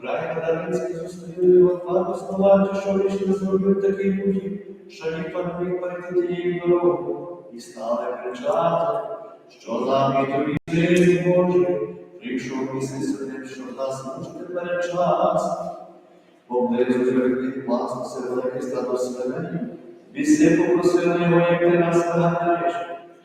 Край Даринський зустріли Іван основати, що вийшли зробив такий будів, що ніхто не міг перейти тією дорогою. І стали кричати, що і тобі син Божий, прийшов місяць сюди, щоб нас мучити перед час. Поблизу жеребних власниці велике стадо свиней, Біси попросили його, як ти нас наганяєш.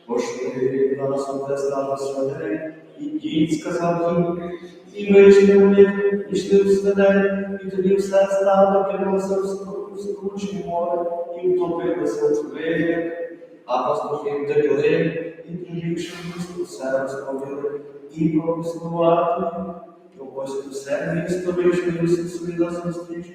Пошли нас у те стадо свиней, ідіть, сказав їм, і у них, пішли в свиней, і тоді все стадо кинулося в стру- море, і втопилося в хвилях. А пастухи втекли, і прибігши в місто, все розповіли, і пропіснувати. То ось усе місто вийшли собі на зустріч,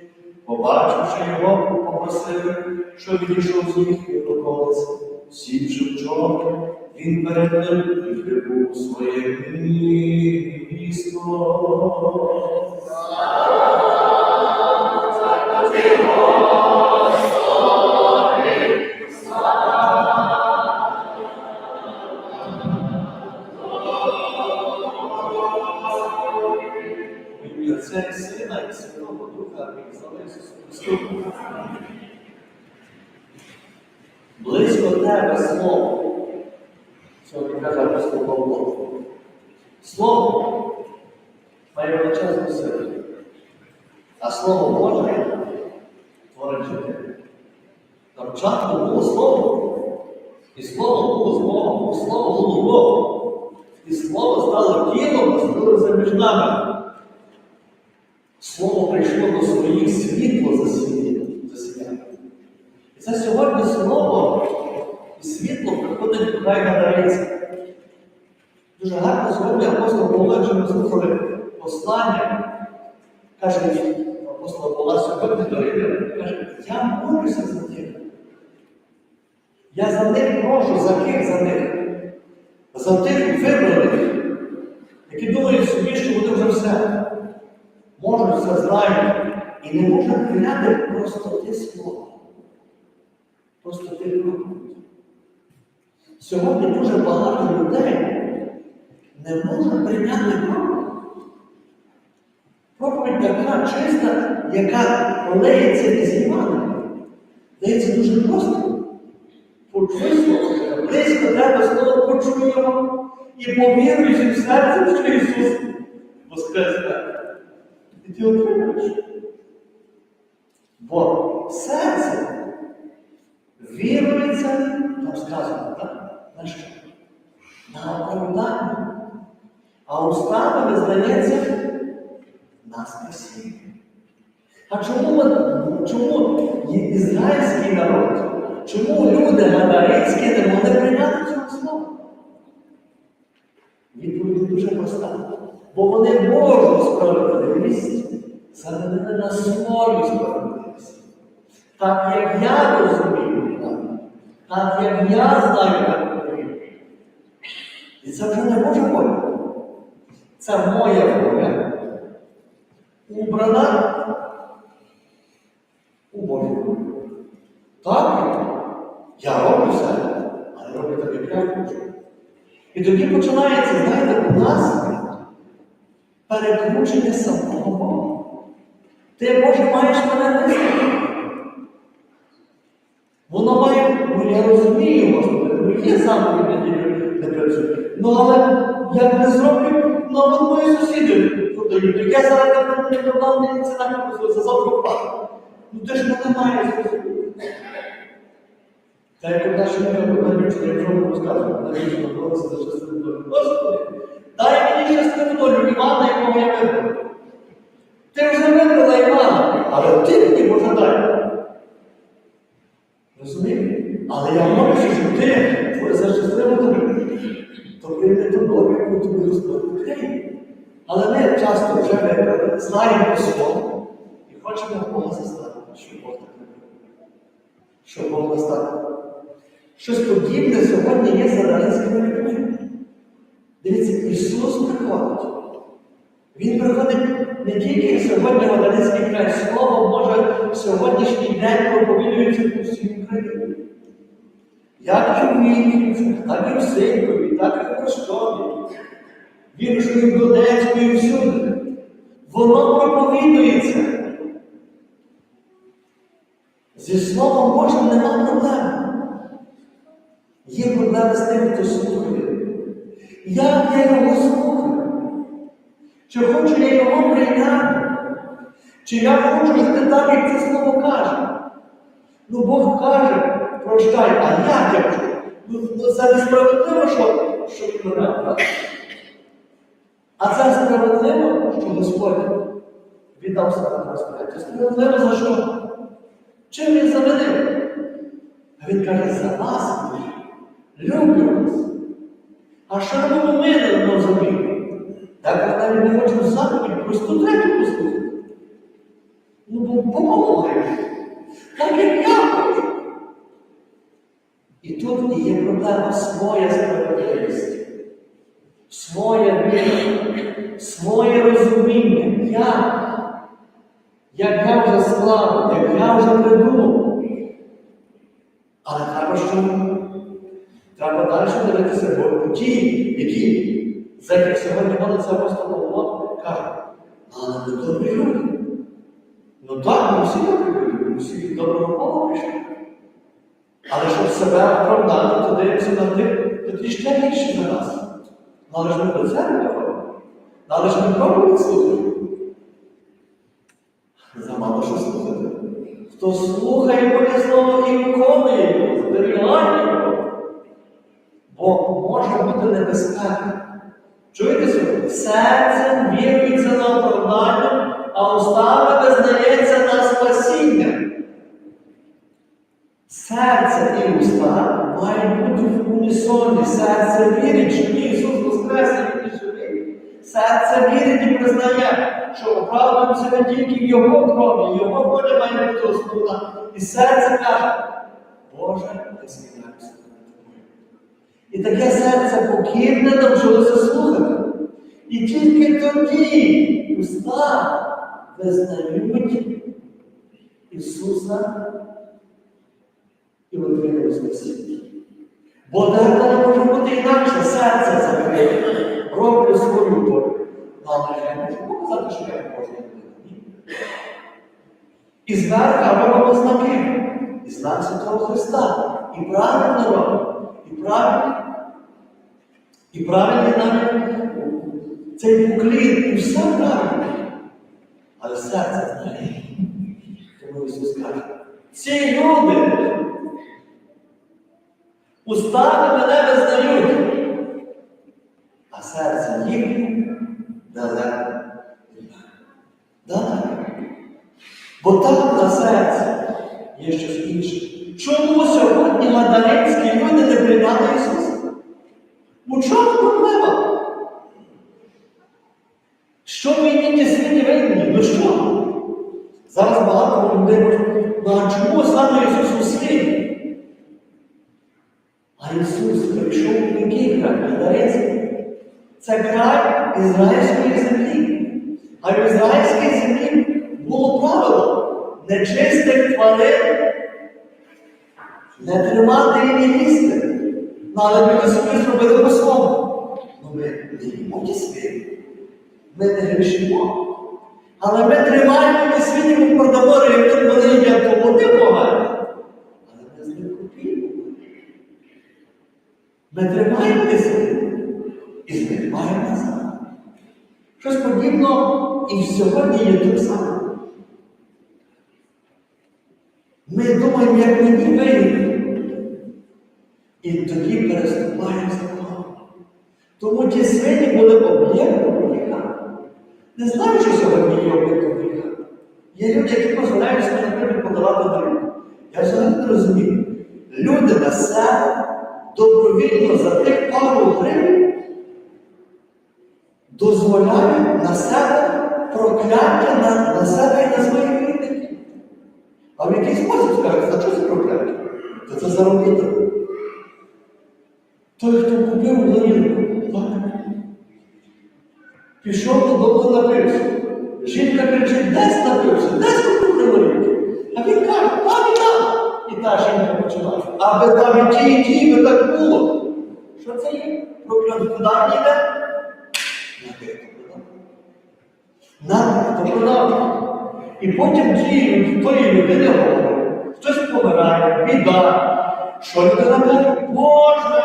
побачивши його, попросили, що відійшов з їхньої околиці. Сівши в човни, він прибув у своє місто. Слава Христу. Близько тебе слово. Каже апостол Павло. Слово має величезну силу. А слово Боже творить життя. На початку було слово, і слово було з Богом, і слово було Богом. І слово стало тілом, зробилося між нами. Слово прийшло до своїх світло засіяння. І це сьогодні слово і світло приходить до край надається. Дуже гарно сьогодні апостол Павло, якщо ми слухали послання, каже апостол Павла сьогодні до Римлян, каже, я молюся за них. Я за них прошу, за ким за них? За тих вибраних, які думають собі, що вони вже все можуть все знають і не можуть прийняти просто те слово. Просто те проповідь. Сьогодні дуже багато людей не можуть прийняти проповідь. Проповідь така чиста, яка леється із Івана. Леється дуже просто. Почуй слово, близько тебе слово почуй його і повіруй всім серцем, що Ісус воскресне. І ти отримаєш. Бо серце вірується, там сказано, так? На що? На оправдання. А устами визнається на спасіння. А чому, чому ізраїльський народ? Чому люди гадарицькі не могли прийняти цього слова? Відповідь дуже проста. Бо вони Божу справедливість замінили на свою справедливість. Так як я розумію, так як я знаю, як. І це вже не Божа воля. Це моя воля. Убрана у Божу. Так, я роблю все, але роблю так, як я хочу. І тоді починається, знаєте, у нас перекручення самого Бога. Ти, Боже, маєш мене вести. Воно має, ну я розумію, Господи, ну є сам неділю не працює. Ну але як не зроблю, ну от мої сусіди. Я зараз не продав мені ціна не за завтра впаде. Ну ти ж мене маєш зрозуміти. Та як одна жінка дівчина, якщо ми розказуємо, дівчина боролася за щасливу долю. Господи, дай мені щасливу долю Івана, якого я вибрав. Ти вже вибрала Івана, але ти мені може дай. Розумієте? Але я молюся, що ти за щасливу долю. То прийде ту долю, яку тобі Господь Україні. Але ми часто вже вибрали, знаємо слово і хочемо Бога заставити, що Бог так не. Що Бог наставив. Щось подібне сьогодні є за даринськими людьми. Дивіться, Ісус приходить. Він приходить не тільки сьогодні в Одеський край, слово може в сьогоднішній день проповідується по всій Україні. Як і в Вінниці, так і в Синкові, так і в Ростові. Же в Донецьку, і всюди. Воно проповідується. Зі словом можна нема проблем. Є проблеми з тим, хто слухає. Як я його слухаю? Чи хочу я його прийняти? Чи я хочу жити так, як це слово каже? Ну Бог каже, прощай, а я хочу? Ну, ну, це несправедливо, що, що мене, правда? А це справедливо, що Господь віддав себе на розп'яття. Справедливо за що? Чим він завинив? А він каже, за вас люблю вас. А що робимо ми на розуміємо? Так ми навіть не хочемо заповідь, просто третю послухати. Ну, бо помогай. Так як я хочу. І тут є проблема своя справедливість, своя віра, своє розуміння. Я, як я вже славив, як я вже придумав. Але треба що? Треба далі дивитися, бо ті, які, за яких сьогодні молиться апостол Павло, кажуть, але ми добрі люди. Ну так, ми всі добрі люди, ми всі доброго Бога прийшли. Але щоб себе оправдати, то дивимося на тих, то ще гірші за нас. Але ж ми до церкви ходимо. Ну, Але ж ми пробуємо слухати. Замало що слухати. Хто слухає Боже Слово і виконує його, зберігає його. Бо може бути небезпека. Чуєте сьогодні? Серцем вірується на оправдання, а устами визнається на спасіння. Серце і уста мають бути в унісоні. Серце вірить, що Ісус Воскрес і живий. Серце вірить і признає, що оправдуємося не тільки в Його крові, Його воля має бути основна. І серце каже, Боже, ми зміняємося перед тобою. І таке серце покірне навчилося слухати. І тільки тоді уста визнають Ісуса і отримують спасіння. Бо не може бути інакше, серце закрите. Роблю свою долю. Ну, Але я не можу показати, що я людина. Ні. І зверху робимо знаки. І знак Святого Христа. І правильно робимо. І правильно. І правильно навіть цей поклін, і все правильно. Але серце знає. Тому Ісус каже, ці люди устами мене визнають, а серце їх далеко. Далеко. Бо там на серці є щось інше. Чому сьогодні гадалинські люди не приймали Ісуса? Не тримати і не їсти. Ну, але ми собі зробили по своєму. Ну ми їмо ті світи. Ми не грішимо. Але ми тримаємо ті світі, ми продамо рівним, вони їдять, вони погані. Але ми з них купуємо. Ми тримаємо ті світи і з них маємо назад. Щось подібно і сьогодні є так само. Ми думаємо, як мені вийти. І тоді переступаємо закон. Тому ті свині були об'єктом гріха. Не знаю, що сьогодні є об'єктом гріха. Є люди, які дозволяють собі, наприклад, подавати дарунки. Я взагалі не розумію. Люди на себе добровільно за тих пару гривень дозволяють на себе прокляття на, на себе і на своїх рідних. А в який спосіб скажуть, а що це прокляття? Це заробіток. Той, хто купив горілку? Пішов додому напився. Жінка кричить, десь напився, десь купив горілки. А він каже, там і там. І та жінка починає. Аби там і ті, і ті, би так було. Що це є? Прокльон куди йде? На хто продав. І потім ті, тої людини говорять, хтось помирає, біда. Що людина каже? Боже,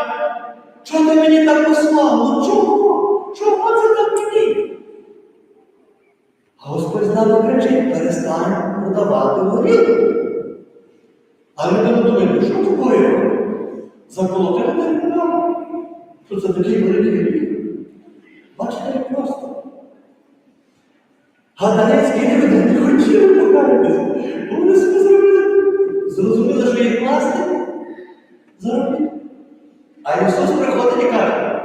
чого ти мені так послав? Ну чого? Чого це так мені? А Господь з кричить, перестань продавати горілку. А людина думає, ну що такое? Заколотили термінал. Що це такий великий гріх? Бачите, як просто. Гадарецькі люди не хотіли покаятися. Вони собі зробили. Зрозуміли, що їх власне заробити. А Ісус приходить і каже,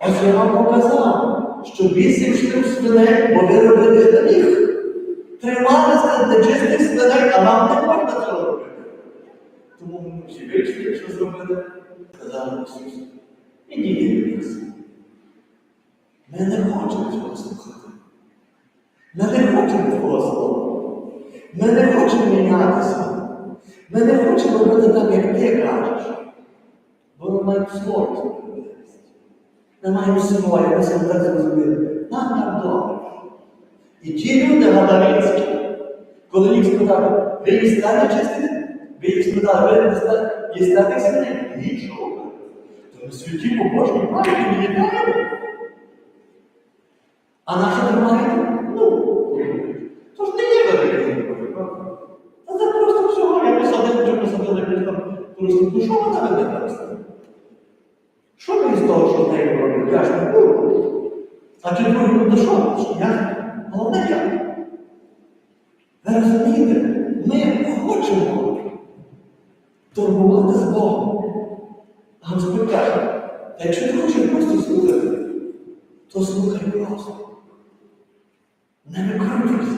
ось я вам показав, що вісім штук свиней, бо ви робите до них. Трималися нечистих свиней, а вам не можна цього робити. Тому ми всі вийшли, що зробили, сказали Ісус, ідіть від нас. Ми не хочемо цього слухати. Ми не хочемо Твого слова. Ми не хочемо мінятися. Ми не хочемо робити так, як ти кажеш. Маємо слово справедливості. Ми маємо своє, ми себе так зрозуміли. Нам так добре. І ті люди гадаринські, коли їх спитали, ви їсте нечистити? Ви їх спитали, ви їсте- їсте тих свиней? Нічого. То ми святі побожні мають, ми їдаємо. А наша тримаєте? Ну, то ж не є великий правда? Та це просто всього, я посадив, вже посадили біля там просто, ну що вона веде так? Що ми з того, що з нею робимо? Я ж не буду. А чи другі люди що? Я? Головне я. Ви розумієте, ми хочемо турбувати з Богом. А Господь каже, та якщо ти хочеш просто слухати, то слухай просто. Не викручуйся.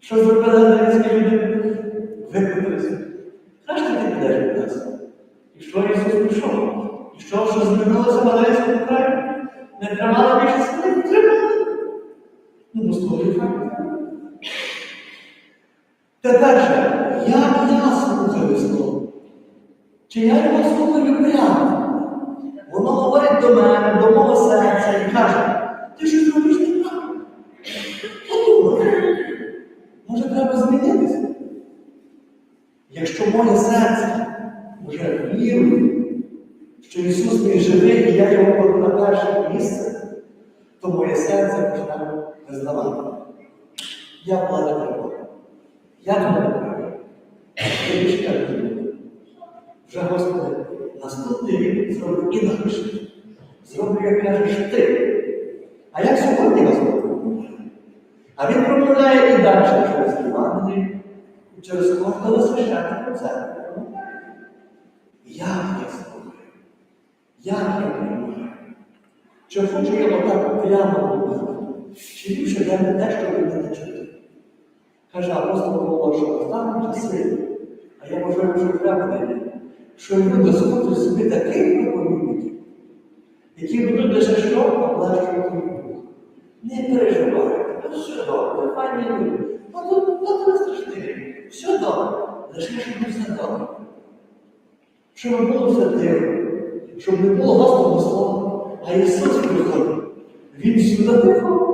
Що зробили американські люди? Викрутилися. Краще ти підеш від нас. І що Пішов? І що, що змінилося в Галерійському краї? Не тримали більше сили? Тримали. Ну, слово факт. Тепер же, як я слухаю слово? Чи я його слухаю прямо? Воно говорить до мене, до мого серця і каже, ти щось робиш неправильно. Подумай. Може, треба змінитися? Якщо моє серце вже вірує, що Ісус мій живий і я його кладу на перше місце, то моє серце почне визнавати. Я влада Бога. Я більше так не буду. Вже Господи, наступний рік зроблю інакше. Зроблю, як кажеш ти. А як сьогодні Господь? А він промовляє і далі через Євангелії, через кожного священника церкви. Як я слухаю? Як я приймаю? Чи хочу я отак прямо говорити? Чи ліпше для мене те, що ви мене чути? Каже апостол Павло, що останні часи, а я вважаю, вже впевнений, що люди схочуть собі таких проповідників, які будуть лише що облегчувати Бога. Не переживайте, ну все добре, файні люди. Ну тут ну, не страшний, все добре, лише щоб все добре. Щоб було все тихо, щоб не було Господу слова, а Ісус приходив. Він сюди тихо.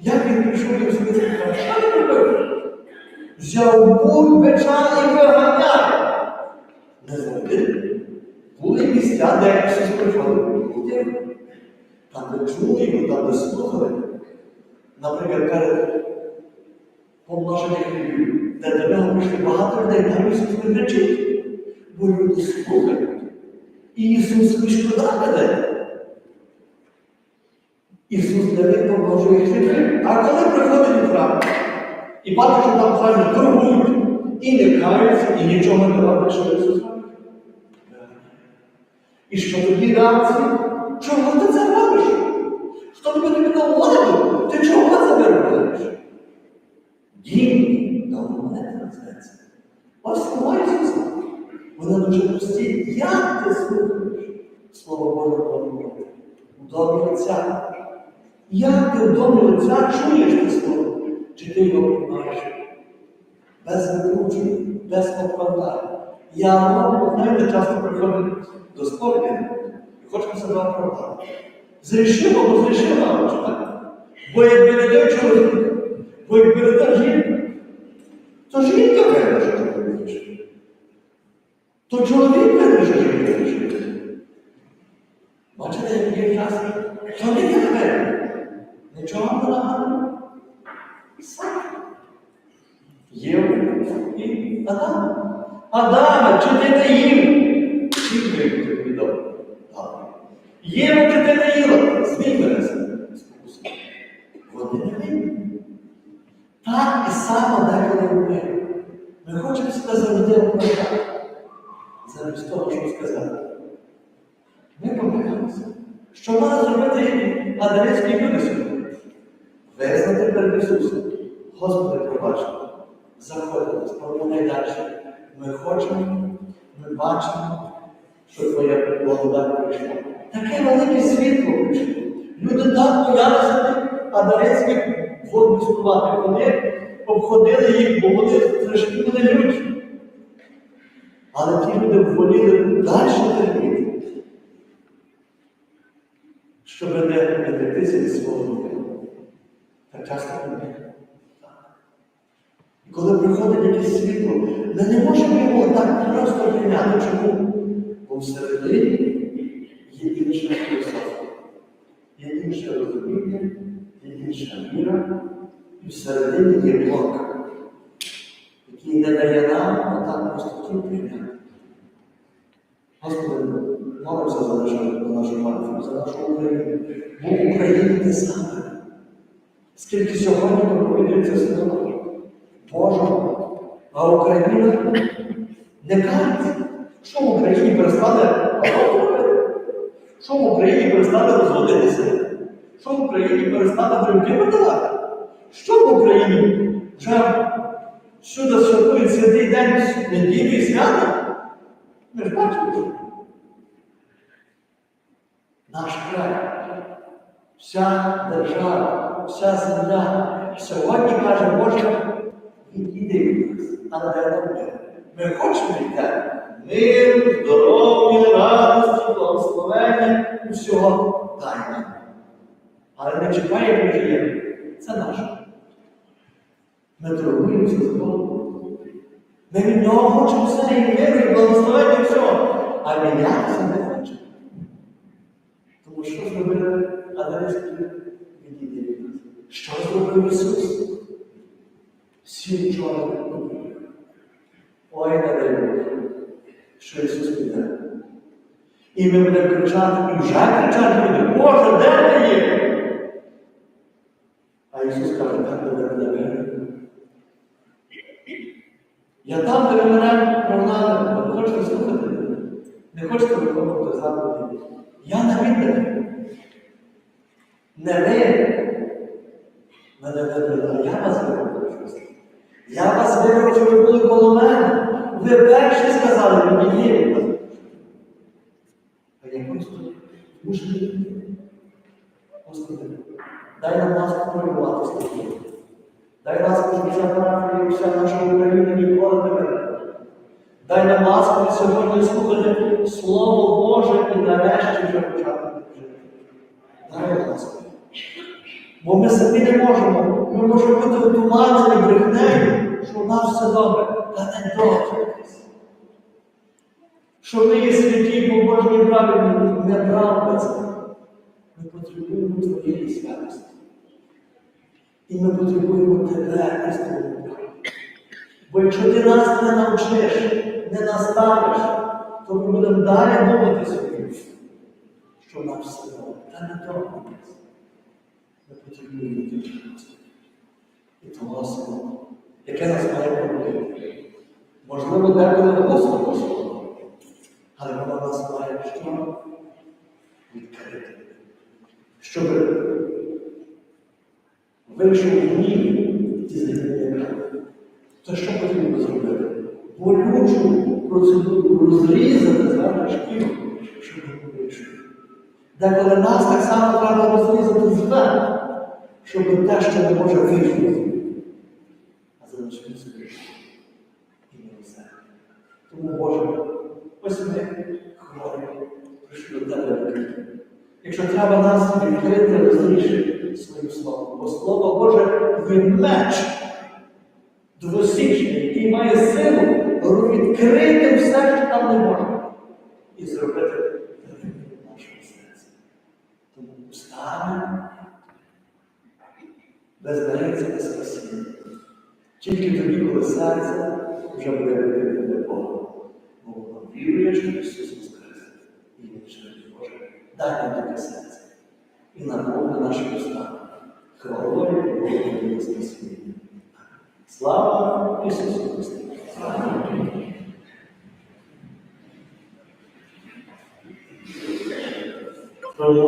Як він прийшов до сюди сказав, що він робив? Взяв бур, бича і виганяє. Не завжди. Були місця, де Ісус приходив. Було тихо. Там, де чули його, там, де слухали. Наприклад, перед помноження до нього прийшли багато людей, там Ісус не кричить, бо люди слухають. І Ісус не шкода людей. Ісус не помножує хліби. А коли приходить у храм і бачить, що там храмі торгують, і не каються, і нічого не роблять, що Ісус. І що тоді реакція? Чого ти це робиш? Хто тобі тобі доводив? Ти чого це робиш? Дім не трансляція. Ось слова Ісуса. Вони дуже прості. Як ти слухаєш Слово Боже Боже? У домі Отця. Як ти в домі Отця чуєш те слово? Чи ти його приймаєш? Без викручень, без оправдань. Я вам, знаєте, часто приходить до сповіді хочемо себе оправдати. Зрішимо, бо зрішила? Бо якби не той чоловік, бо якби не та жінка, то жінка винна, що чоловік грішить. То чоловік жінка грішить. Бачите, як є час? То не винен. Нічого не нагадую. Сам. Єв і Адам. Адаме, чи ти не їв? Чим відомо? Єва, чи ти не їла? Спокусив. Вони не винні. Так і само деколи ми. Ми хочемо завжди оправдати. Замість того, щоб сказати. Ми помиляємося. Що має зробити адарецькі люди сьогодні? Визнати перед Ісусом. Господи, пробач, заходимо, спробуй далі. Ми хочемо, ми бачимо, що Твоя благодать прийшла. Таке велике світло прийшло. Люди так боялися тих адарецьких вогнестувати. Вони обходили їх, бо вони страшні були люди. Але ті люди воліли далі терпіти, щоб не відректися від свого життя. Так часто не І коли приходить якесь світло, ми не можемо його так просто прийняти. Чому? Бо всередині є інша філософія, є інше розуміння, є інша віра, і всередині є блок, який не дає нам отак просто тут прийняти. Господи, молимося за нашу, партію, за нашу Україну. Бо Україна те саме. Скільки сьогодні проповідується слова Божого, а Україна не карті. Що в Україні перестане робити? Що в Україні перестане розводитися? Що в Україні перестане дрібки видавати? Що в Україні вже всюди святкують святий день неділі і свята? Ми ж бачимо. Наш край, вся держава, вся земля сьогодні каже, Боже, відійди від нас, але не робити. Ми хочемо йти. Мир, здоров'я, радості, благословення, усього дай. Але не чекає Божія. Це наше. Ми торгуємося з Богом. Ми від нього хочемо все і миру, і благословення всього. А мінятися не хочемо. Тому що зробили відійди від? Що зробив Ісус? Всі вчора робили. Ой, не дай Бог, що Ісус піде. І ми будемо кричати, і вже кричати буде, Боже, де ти є? А Ісус каже, так де мене мене. Я там, де мене прогнали, ви хочете слухати? Не хочете виконувати заповіді? Я не відданий. Не ви мене вибрали, а я вас вибрав. Я вас вибрав, що ви були коло мене. Ви перші сказали, мені є. А я просто мушу. Господи, дай нам ласку прорвати з тобою. Дай ласку, щоб вся наша Україна ніколи не. Дай нам ласку сьогодні слухати Слово Боже і нарешті вже почати жити. Дай ласку. Бо ми самі не можемо. Ми можемо бути отуманені брехнею, що у нас все добре, та не добре. Що ми є святі, побожні правильні, неправда це. Ми потребуємо твоєї святості. І ми потребуємо тебе, істину. Бо якщо ти нас не навчиш, не наставиш, то ми будемо далі думати собі, що в нас. Та не добре. Ми потребуємо дівчинці. І того слово, яке нас має пробудити. Можливо, деколи голосно слово, але воно нас має що? Відкрити. Щоб вийшов гнів і згідня. То що потрібно зробити? Болючу процедуру розрізати зараз шкіру, щоб він вийшов. Деколи нас так само треба розрізати зверху, щоб те, що не може вижити, а залишити собі і не все. Тому, Боже, ось ми хворі, прийшли до тебе. Якщо треба нас відкрити розрішити своїм словом, бо Слово Боже є меч двосічний, який має силу відкрити все, що там не можна, і зробити в нашому серці. Тому устами без границі не спасіння. Тільки тоді, коли серце вже буде відкрите для Бога. Бо воно вірує, що Ісус Воскрес. І Він живе Боже. Дай нам таке серце. І наповни наші уста. Хвалою і Богом спасіння. Слава Ісусу Христу! Слава!